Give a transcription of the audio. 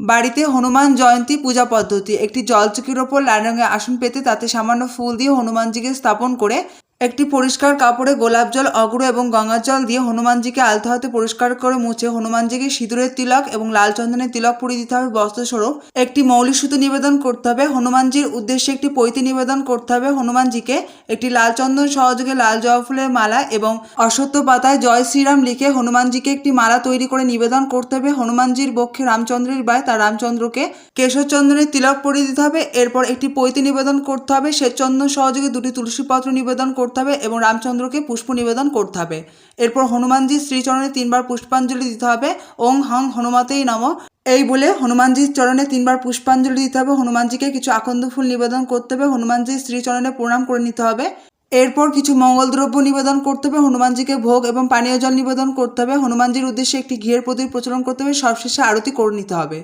বাড়িতে হনুমান জয়ন্তী পূজা পদ্ধতি। একটি জলচুকির ওপর লাল রঙের আসন পেতে তাতে সামান্য ফুল দিয়ে হনুমানজিকে স্থাপন করে একটি পরিষ্কার কাপড়ে গোলাপ জল অগ্র এবং গঙ্গার জল দিয়ে হনুমানজিকে আলতো হাতে পরিষ্কার করে মুছে হনুমানজিকে সিঁদুরের তিলক এবং লাল চন্দনের তিলক পরিয়ে দিতে হবে বস্ত্রস্বরূপ। একটি মৌলিক সুতো নিবেদন করতে হবে। হনুমানজির উদ্দেশ্যে একটি পৈতি নিবেদন করতে হবে। হনুমানজিকে একটি লাল চন্দন সহযোগে লাল জবা ফুলের মালা এবং অশ্বত্থ পাতায় জয় শ্রীরাম লিখে হনুমানজিকে একটি মালা তৈরি করে নিবেদন করতে হবে। হনুমানজির বক্ষে রামচন্দ্রের বায় তার রামচন্দ্রকে কেশরচন্দনের তিলক পরিয়ে দিতে হবে। এরপর একটি পৈতি নিবেদন করতে হবে। শ্বেতচন্দন সহযোগে দুটি তুলসী পত্র নিবেদন করতে হবে এবং রামচন্দ্রকে পুষ্প নিবেদন করতে হবে। এরপর হনুমানজির শ্রীচরণে তিনবার পুষ্পাঞ্জলি দিতে হবে। ওং হং হনুমাতেই নম। এই বলে হনুমানজির চরণে তিনবার পুষ্পাঞ্জলি দিতে হবে। হনুমানজিকে কিছু আকন্দ ফুল নিবেদন করতে হবে। হনুমানজির শ্রীচরণে প্রণাম করে নিতে হবে। এরপর কিছু মঙ্গল দ্রব্য নিবেদন করতে হবে। হনুমানজিকে ভোগ এবং পানীয় জল নিবেদন করতে হবে। হনুমানজির উদ্দেশ্যে একটি ঘিয়ের প্রদীপ প্রচলন করতে হবে। সবশেষে আরতি করে নিতে হবে।